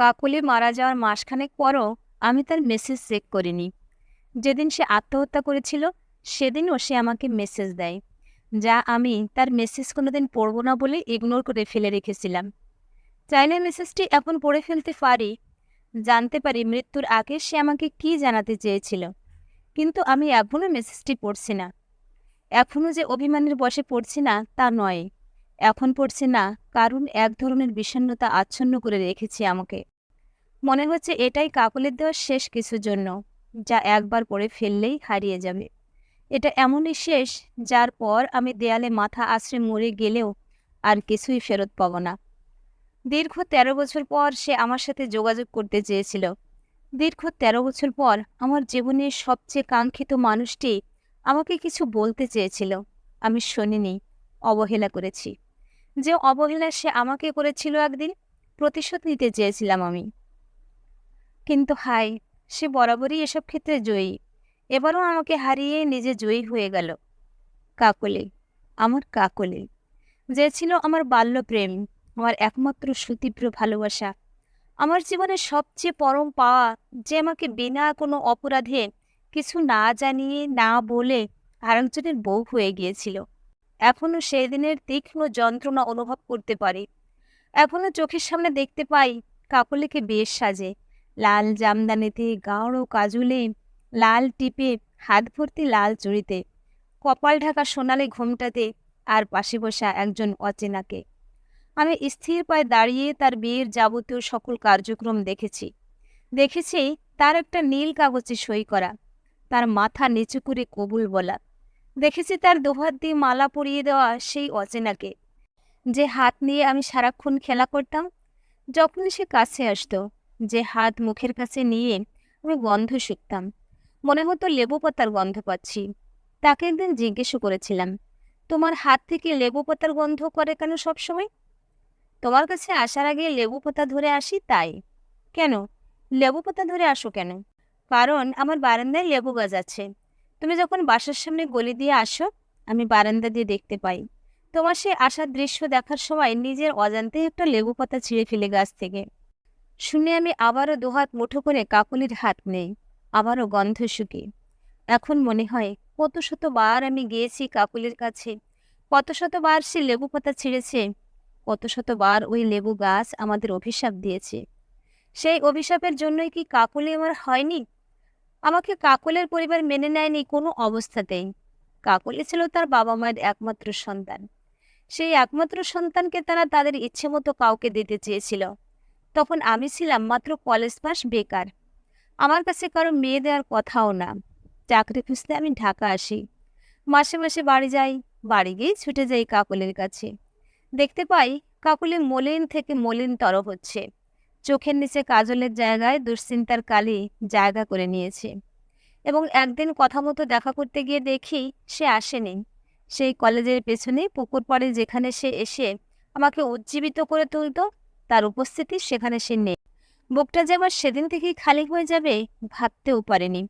কাকুলি মারা যাওয়ার মাসখানেক পরও আমি তার মেসেজ চেক করিনি। যেদিন সে আত্মহত্যা করেছিল, সেদিনও সে আমাকে মেসেজ দেয়, যা আমি তার মেসেজ কোনোদিন পড়ব না বলে ইগনোর করে ফেলে রেখেছিলাম। চাইলে মেসেজটি এখন পড়ে ফেলতে পারি, জানতে পারি মৃত্যুর আগে সে আমাকে কি জানাতে চেয়েছিল, কিন্তু আমি এখনও মেসেজটি পড়ছি না। এখনও যে অভিমানের বসে পড়ছি না, তা নয়। এখন পড়ছে না, কারণ এক ধরনের বিষণ্ণতা আচ্ছন্ন করে রেখেছে আমাকে। মনে হচ্ছে এটাই কাকলের দেওয়া শেষ কিছুর জন্য, যা একবার পড়ে ফেললেই হারিয়ে যাবে। এটা এমনই শেষ, যার পর আমি দেয়ালে মাথা আছড়ে মরে গেলেও আর কিছুই ফেরত পাব না। দীর্ঘ তেরো বছর পর সে আমার সাথে যোগাযোগ করতে চেয়েছিল। দীর্ঘ তেরো বছর পর আমার জীবনের সবচেয়ে কাঙ্ক্ষিত মানুষটি আমাকে কিছু বলতে চেয়েছিল। আমি শুনিনি, অবহেলা করেছি। যে অবহেলা সে আমাকে করেছিল একদিন, প্রতিশোধ নিতে চেয়েছিলাম আমি। কিন্তু হাই সে বরাবরই এসব ক্ষেত্রে জয়ী। এবারও আমাকে হারিয়ে নিজে জয়ী হয়ে গেল। কাকলি, আমার কাকলি, যে ছিল আমার বাল্যপ্রেম আমার একমাত্র সুতীব্র ভালোবাসা। আমার জীবনের সবচেয়ে পরম পাওয়া, যে আমাকে বিনা কোনো অপরাধে কিছু না জানিয়ে, না বলে আরেকজনের বউ হয়ে গিয়েছিল। এখনও সেই দিনের তীক্ষ্ণ যন্ত্রণা অনুভব করতে পারি। এখনও চোখের সামনে দেখতে পাই কাকলিকে বেশ সাজে। লাল জামদানিতে গাঢ় কাজুলে লাল টিপে হাত ভর্তি লাল চুড়িতে। কপাল ঢাকা সোনালি ঘোমটাতে আর পাশে বসা একজন অচেনাকে। আমি স্থির পায়ে দাঁড়িয়ে তার বিয়ের যাবতীয় সকল কার্যক্রম দেখেছি। দেখেছি তার একটা নীল কাগজে সই করা, তার মাথা নিচু করে কবুল বলা। দেখেছি তার দোহাত দিয়ে মালা পরিয়ে দেওয়া সেই অচেনাকে। যে হাত নিয়ে আমি সারাক্ষণ খেলা করতাম, যখন সে কাছে আসতো, যে হাত মুখের কাছে নিয়ে আমি গন্ধ শুকতাম। মনে হতো লেবু পাতার গন্ধ পাচ্ছি। তাকে একদিন জিজ্ঞেসও করেছিলাম, তোমার হাত থেকে লেবু পাতার গন্ধ করে কেন সবসময়? তোমার কাছে আসার আগে লেবু পাতা ধরে আসি তাই। কেন? লেবু পাতা ধরে আসো কেন? কারণ আমার বারান্দায় লেবু গাছ আছে। তুমি যখন বাসার সামনে গলি দিয়ে আসো, আমি বারান্দা দিয়ে দেখতে পাই। তোমার সে আসার দৃশ্য দেখার সময় নিজের অজান্তে একটা লেবু পাতা ছিঁড়ে ফেলে গাছ থেকে। শুনে আমি আবারও দুহাত মুঠো করে কাকুলির হাত নেই, আবারও গন্ধ শুকি। এখন মনে হয়, কত শতবার আমি গিয়েছি কাকুলির কাছে, কত শতবার সে লেবু পাতা ছিঁড়েছে, কত শতবার ওই লেবু গাছ আমাদের অভিশাপ দিয়েছে। সেই অভিশাপের জন্যই কি কাকুলি আমার হয়নি? আমাকে কাকলের পরিবার মেনে নেয়নি কোনো অবস্থাতেই। কাকলি ছিল তার বাবা মায়ের একমাত্র সন্তান। সেই একমাত্র সন্তানকে তারা তাদের ইচ্ছে মতো কাউকে দিতে চেয়েছিল। তখন আমি ছিলাম মাত্র কলেজ পাস বেকার। আমার কাছে কারও মেয়ে দেওয়ার কথাও না। চাকরি খুঁজতে আমি ঢাকা আসি। মাসে মাসে বাড়ি যাই, বাড়ি গিয়ে ছুটে যাই কাকলের কাছে। দেখতে পাই কাকলি মলিন থেকে মলিন তরফ হচ্ছে। চোখের নিচে কাজলের জায়গায় দুশ্চিন্তার কালি জায়গা করে নিয়েছে। এবং একদিন কথা মতো দেখা করতে গিয়ে দেখি সে আসেনি। সেই কলেজের পেছনে পুকুর পাড়ে যেখানে সে এসে আমাকে উজ্জীবিত করে তুলত, তার উপস্থিতি সেখানে সে নেই। বুকটা যে আমার সেদিন থেকেই খালি হয়ে যাবে ভাবতেও পারেনি।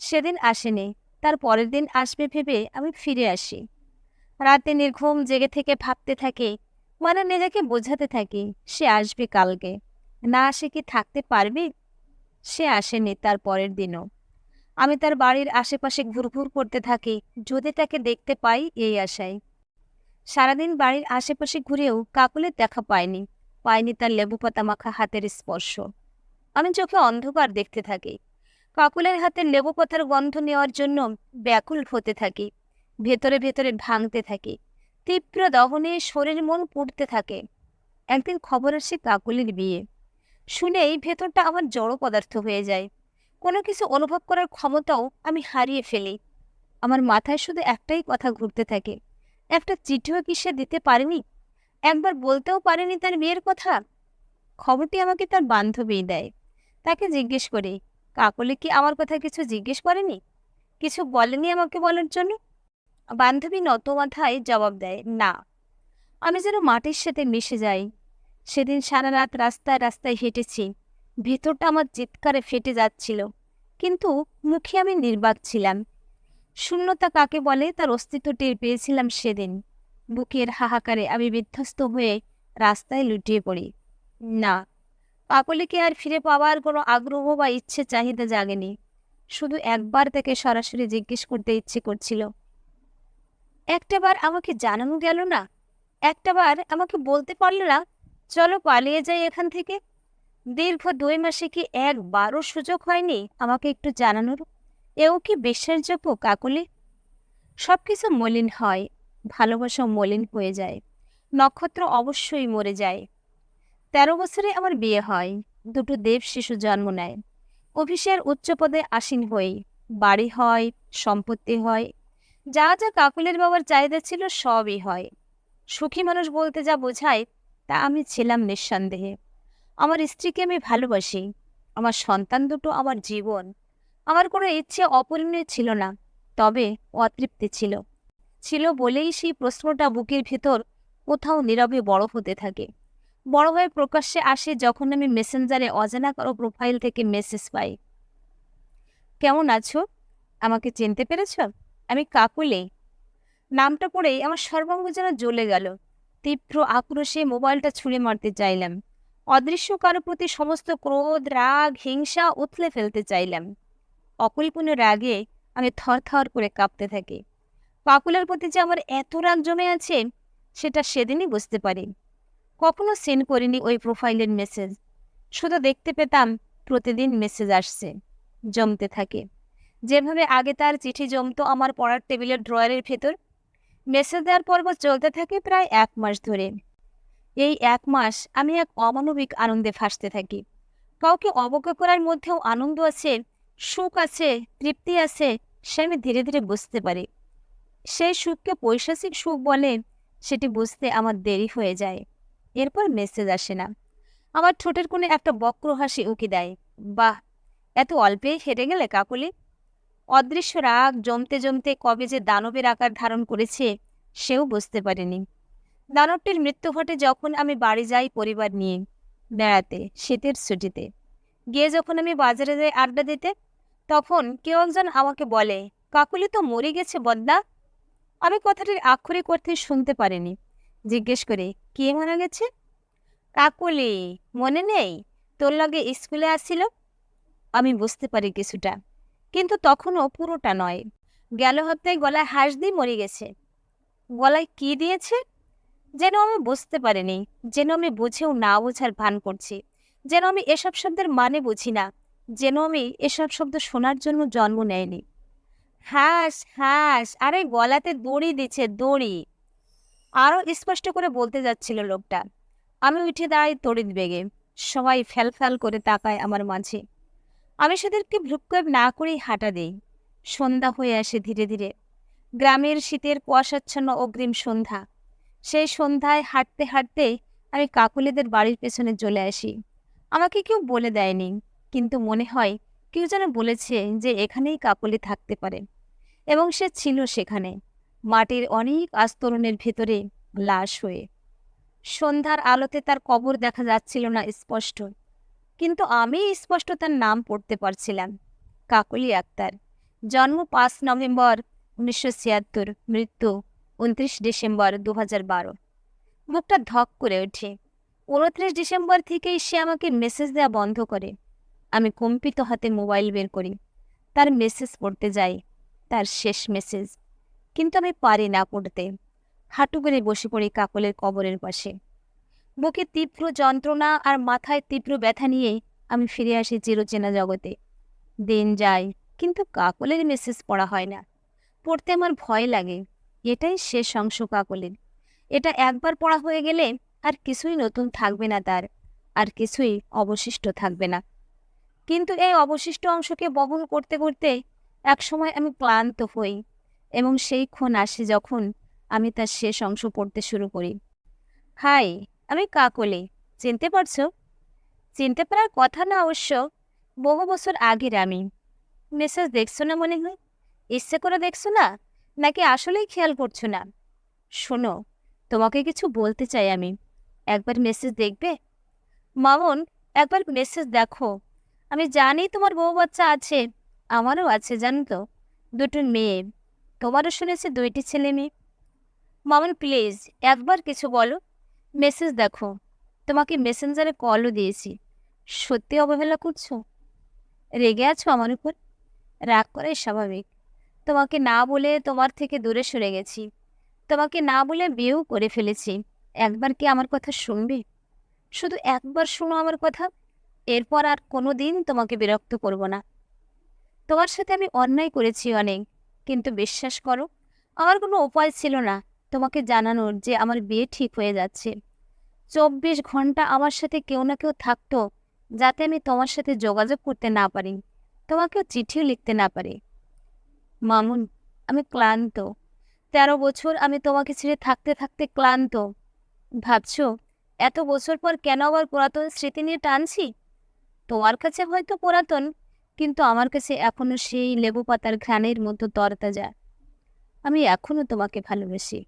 সেদিন আসেনি, তার পরের দিন আসবে ভেবে আমি ফিরে আসি। রাতে নির্ঘুম জেগে থেকে ভাবতে থাকি মানে নিজেকে বোঝাতে থাকি, সে আসবে কালকে। না আসে কি থাকতে পারবে? সে আসেনি তার পরের দিনও। আমি তার বাড়ির আশেপাশে ঘুরঘুর করতে থাকি, যদি তাকে দেখতে পাই এই আশায়। সারাদিন বাড়ির আশেপাশে ঘুরেও কাকুলের দেখা পাইনি পাইনি তার লেবু পাতা মাখা হাতের স্পর্শ। আমি চোখে অন্ধকার দেখতে থাকি। কাকুলের হাতের লেবু পাতার গন্ধ নেওয়ার জন্য ব্যাকুল হতে থাকি, ভেতরে ভেতরে ভাঙতে থাকি, তীব্র দহনে শরীর মন পুড়তে থাকে। একদিন খবর আসে কাকুলির বিয়ে। শুনেই ভেতরটা আমার জড় পদার্থ হয়ে যায়। কোনো কিছু অনুভব করার ক্ষমতাও আমি হারিয়ে ফেলি। আমার মাথায় শুধু একটাই কথা ঘুরতে থাকে, একটা চিঠিও কি সে দিতে পারেনি? একবার বলতেও পারেনি তার বিয়ের কথা? খবরটি আমাকে তার বান্ধবী দেয়। তাকে জিজ্ঞেস করি, কাকলে কি আমার কথা কিছু জিজ্ঞেস করেনি? কিছু বলেনি আমাকে বলার জন্য? বান্ধবী নত মাথায় জবাব দেয়, না। আমি যেন মাটির সাথে মিশে যাই। সেদিন সারা রাত রাস্তায় রাস্তায় হেঁটেছি। ভেতরটা আমার চিৎকারে ফেটে যাচ্ছিল। কিন্তু মুখে আমি নির্বাক ছিলাম। শূন্যতা কাকে বলে তার অস্তিত্ব টের পেয়েছিলাম সেদিন। বুকের হাহাকারে আমি বিধ্বস্ত হয়ে রাস্তায় লুটিয়ে পড়ি। না কাকলিকে আর ফিরে পাওয়ার কোনো আগ্রহ বা ইচ্ছে চাহিদা জাগেনি। শুধু একবার তাকে সরাসরি জিজ্ঞেস করতে ইচ্ছে করছিল। একটাবার আমাকে জানানো গেল না? একটাবার আমাকে বলতে পারল না চলো পালিয়ে যাই এখান থেকে। দীর্ঘ দুই মাসে কি একবারও সুযোগ হয়নি আমাকে একটু জানানোর? এও কি বিশ্বাসযোগ্য কাকলি? সব কিছু মলিন হয় ভালোবাসা মলিন হয়ে যায়, নক্ষত্র অবশ্যই মরে যায়। তেরো বছরে আমার বিয়ে হয়, দুটো দেব শিশু জন্ম নেয়। অফিসের উচ্চ পদে আসীন হই, বাড়ি হয়, সম্পত্তি হয়। যা যা কাকুলের বাবার চাহিদা ছিল সবই হয়। সুখী মানুষ বলতে যা বোঝায় তা আমি ছিলাম নিঃসন্দেহে। আমার স্ত্রীকে আমি ভালোবাসি। আমার সন্তান দুটো আমার জীবন। আমার কোনো ইচ্ছে অপরিণয় ছিল না, তবে অতৃপ্তি ছিল। ছিল বলেই সেই প্রশ্নটা বুকের ভেতর কোথাও নীরবে বড় হতে থাকে। বড় হয়ে প্রকাশ্যে আসে যখন আমি মেসেঞ্জারে অজানা কারও প্রোফাইল থেকে মেসেজ পাই। কেমন আছো? আমাকে চিনতে পেরেছ? আমি কাকুলে। নামটা পড়েই আমার সর্বাঙ্গ যেন জ্বলে গেল। তীব্র আক্রোশে মোবাইলটা ছুঁড়ে মারতে চাইলাম। অদৃশ্য কারও প্রতি সমস্ত ক্রোধ, রাগ, হিংসা উথলে ফেলতে চাইলাম। অকল্পনীয় রাগে আমি থরথর করে কাঁপতে থাকি। পাকুলার প্রতি যে আমার এত রাগ জমে আছে, সেটা সেদিনই বুঝতে পারি। কখনো সেন্ড করিনি ওই প্রোফাইলের মেসেজ। শুধু দেখতে পেতাম প্রতিদিন মেসেজ আসছে, জমতে থাকে। যেভাবে আগে তার চিঠি জমতো আমার পড়ার টেবিলের ড্রয়ারের ভেতর মেসেজ দেওয়ার পর্ব চলতে থাকে প্রায় এক মাস ধরে। এই এক মাস আমি এক অমানবিক আনন্দে ফাঁসতে থাকি। কাউকে অবজ্ঞা করার মধ্যেও আনন্দ আছে, সুখ আছে, তৃপ্তি আছে, সে আমি ধীরে ধীরে বুঝতে পারি। সেই সুখকে পৈশাচিক সুখ বলে সেটি বুঝতে আমার দেরি হয়ে যায়। এরপর মেসেজ আসে না। আমার ঠোঁটের কোণে একটা বক্র হাসি উকি দেয়। বাহ! এত অল্পেই হেঁটে গেলে কাকুলি? অদৃশ্য রাগ জমতে জমতে কবে যে দানবের আকার ধারণ করেছে, সেও বুঝতে পারেনি। দানবটির মৃত্যু ঘটে যখন আমি বাড়ি যাই পরিবার নিয়ে বেড়াতে, শীতের ছুটিতে। গিয়ে যখন আমি বাজারে যাই আড্ডা দিতে, তখন কেউ একজন আমাকে বলে, কাকুলি তো মরে গেছে বদ্দা আমি কথাটির আক্ষরিক অর্থে শুনতে পারিনি। জিজ্ঞেস করে, কে মারা গেছে? কাকুলি, মনে নেই। তোর লগে স্কুলে আসছিল আমি বুঝতে পারি কিছুটা। কিন্তু তখনও পুরোটা নয়। গেল হপ্তায় গলায় হাঁস দিয়ে মরে গেছে। গলায় কি দিয়েছে? যেন আমি বুঝতে পারিনি, যেন আমি বুঝেও না বোঝার ভান করছি। যেন আমি এসব শব্দের মানে বুঝি না, যেন আমি এসব শব্দ শোনার জন্য জন্ম নেয়নি। হাঁস হাঁস, আরে গলাতে দড়ি দিচ্ছে, দড়ি। আরও স্পষ্ট করে বলতে যাচ্ছিল লোকটা। আমি উঠে দাঁড়াই তড়িৎ বেগে। সবাই ফ্যাল ফ্যাল করে তাকায় আমার মাঝে। আমি সেদেরকে ভ্রুক্ষেপ না করেই হাঁটা দিই। সন্ধ্যা হয়ে আসে ধীরে ধীরে। গ্রামের শীতের কুয়াশাচ্ছন্ন অগ্রিম সন্ধ্যা। সেই সন্ধ্যায় হাঁটতে হাঁটতে আমি কাকুলিদের বাড়ির পেছনে চলে আসি। আমাকে কেউ বলে দেয়নি, কিন্তু মনে হয় কেউ যেন বলেছে যে এখানেই কাকুলি থাকতে পারে। এবং সে ছিল সেখানে, মাটির অনেক আস্তরণের ভেতরে লাশ হয়ে। সন্ধ্যার আলোতে তার কবর দেখা যাচ্ছিল না স্পষ্ট। কিন্তু আমি স্পষ্ট তার নাম পড়তে পারছিলাম। কাকলি আক্তার। জন্ম পাঁচ নভেম্বর উনিশশো ছিয়াত্তর, মৃত্যু উনত্রিশ ডিসেম্বর দু হাজার বারো। মুখটা ধক করে ওঠে। উনত্রিশ ডিসেম্বর থেকেই সে আমাকে মেসেজ দেওয়া বন্ধ করে। আমি কম্পিত হাতে মোবাইল বের করি। তার মেসেজ পড়তে যাই। তার শেষ মেসেজ। কিন্তু আমি পারি না পড়তে। হাঁটু করে বসে পড়ি কাকলের কবরের পাশে। বুকে তীব্র যন্ত্রণা আর মাথায় তীব্র ব্যথা নিয়ে আমি ফিরে আসি চিরচেনা জগতে। দিন যায়, কিন্তু কাকলের মেসেজ পড়া হয় না। পড়তে আমার ভয় লাগে। এটাই শেষ অংশ কাকলের। এটা একবার পড়া হয়ে গেলে আর কিছুই নতুন থাকবে না তার, আর কিছুই অবশিষ্ট থাকবে না। কিন্তু এই অবশিষ্ট অংশকে বহন করতে করতে একসময় আমি ক্লান্ত হই, এবং সেই ক্ষণ আসে যখন আমি তার শেষ অংশ পড়তে শুরু করি। হাই আমি কাকলি, চিনতে পারছ? চিনতে পারার কথা না অবশ্য, বহু বছর আগের আমি। মেসেজ দেখছ না মনে হয়? ইচ্ছে করে দেখছ না? নাকি আসলেই খেয়াল করছ না? শোনো, তোমাকে কিছু বলতে চাই আমি। একবার মেসেজ দেখবে? মামন, একবার মেসেজ দেখো। আমি জানি তোমার বউ বাচ্চা আছে, আমারও আছে, জানো তো? দুটো মেয়ে, তোমারও শুনেছি দুইটি ছেলে মেয়ে। মামন প্লিজ একবার কিছু বলো। মেসেজ দেখো, তোমাকে মেসেঞ্জারে কলও দিয়েছি। সত্যি অবহেলা করছ? রেগে আছো আমার উপর? রাগ করাই স্বাভাবিক। তোমাকে না বলে তোমার থেকে দূরে সরে গেছি। তোমাকে না বলে বিয়েও করে ফেলেছি। একবার কি আমার কথা শুনবে? শুধু একবার শোনো আমার কথা, এরপর আর কোনো দিন তোমাকে বিরক্ত করব না। তোমার সাথে আমি অন্যায় করেছি অনেক, কিন্তু বিশ্বাস করো, আমার কোনো উপায় ছিল না। তোমাকে জানানোর যে আমার বিয়ে ঠিক হয়ে যাচ্ছে। চব্বিশ ঘণ্টা আমার সাথে কেউ না কেউ থাকতো, যাতে আমি তোমার সাথে যোগাযোগ করতে না পারি, তোমাকেও চিঠিও লিখতে না পারি। মামুন, আমি ক্লান্ত। তেরো বছর আমি তোমাকে ছেড়ে থাকতে থাকতে ক্লান্ত। ভাবছ, এত বছর পর কেন আবার পুরাতন স্মৃতি নিয়ে টানছি? তোমার কাছে হয়তো পুরাতন, কিন্তু আমার কাছে এখনও সেই লেবু পাতার ঘ্রাণের মতো তরতাজা। আমি এখনও তোমাকে ভালোবাসি।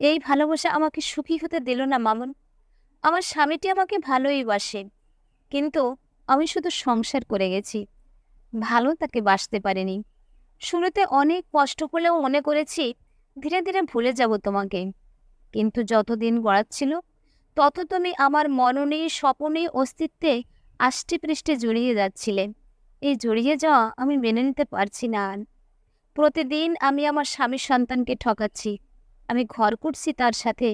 এই ভালোবাসা আমাকে সুখী হতে দিল না, মামুন। আমার স্বামীটি আমাকে ভালোই বাসে, কিন্তু আমি শুধু সংসার করে গেছি। ভালো তাকে বাসতে পারিনি। শুরুতে অনেক কষ্ট করলেও মনে করেছি, ধীরে ধীরে ভুলে যাব তোমাকে। কিন্তু যতদিন গড়াচ্ছিল তত তুমি আমার মননে, স্বপনে অস্তিত্বে আষ্টে পৃষ্ঠে জড়িয়ে যাচ্ছিলে। এই জড়িয়ে যাওয়া আমি মেনে নিতে পারছি না প্রতিদিন আমি আমার স্বামীর সন্তানকে ঠকাচ্ছি। আমি ঘর করছি তার সাথে,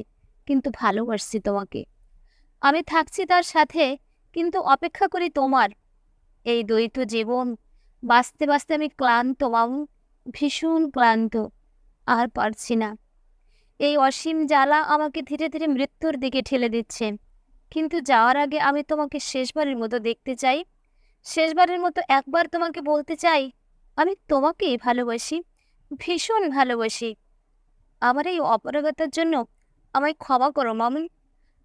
কিন্তু ভালোবাসছি তোমাকে। আমি থাকছি তার সাথে, কিন্তু অপেক্ষা করি তোমার। এই দ্বৈত জীবন, বাঁচতে বাঁচতে আমি ক্লান্ত মামু ভীষণ ক্লান্ত, আর পারছি না। এই অসীম জ্বালা আমাকে ধীরে ধীরে মৃত্যুর দিকে ঠেলে দিচ্ছে। কিন্তু যাওয়ার আগে আমি তোমাকে শেষবারের মতো দেখতে চাই। শেষবারের মতো একবার তোমাকে বলতে চাই, আমি তোমাকেই ভালোবাসি, ভীষণ ভালোবাসি। আমার এই অপারগতার জন্য আমায় ক্ষমা করো মামুন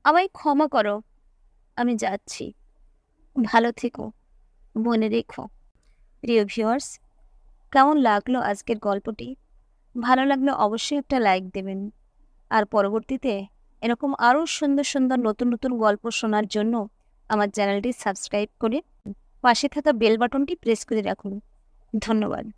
আমায় ক্ষমা করো। আমি যাচ্ছি। ভালো থেকো। মনে রেখো। প্রিয় ভিউয়ার্স, কেমন লাগল আজকের গল্পটি? ভালো লাগলে অবশ্যই একটা লাইক দেবেন। আর পরবর্তীতে এরকম আরও সুন্দর সুন্দর নতুন নতুন গল্প শোনার জন্য আমার চ্যানেলটি সাবস্ক্রাইব করে পাশে থাকা বেল বাটনটি প্রেস করে রাখুন। ধন্যবাদ।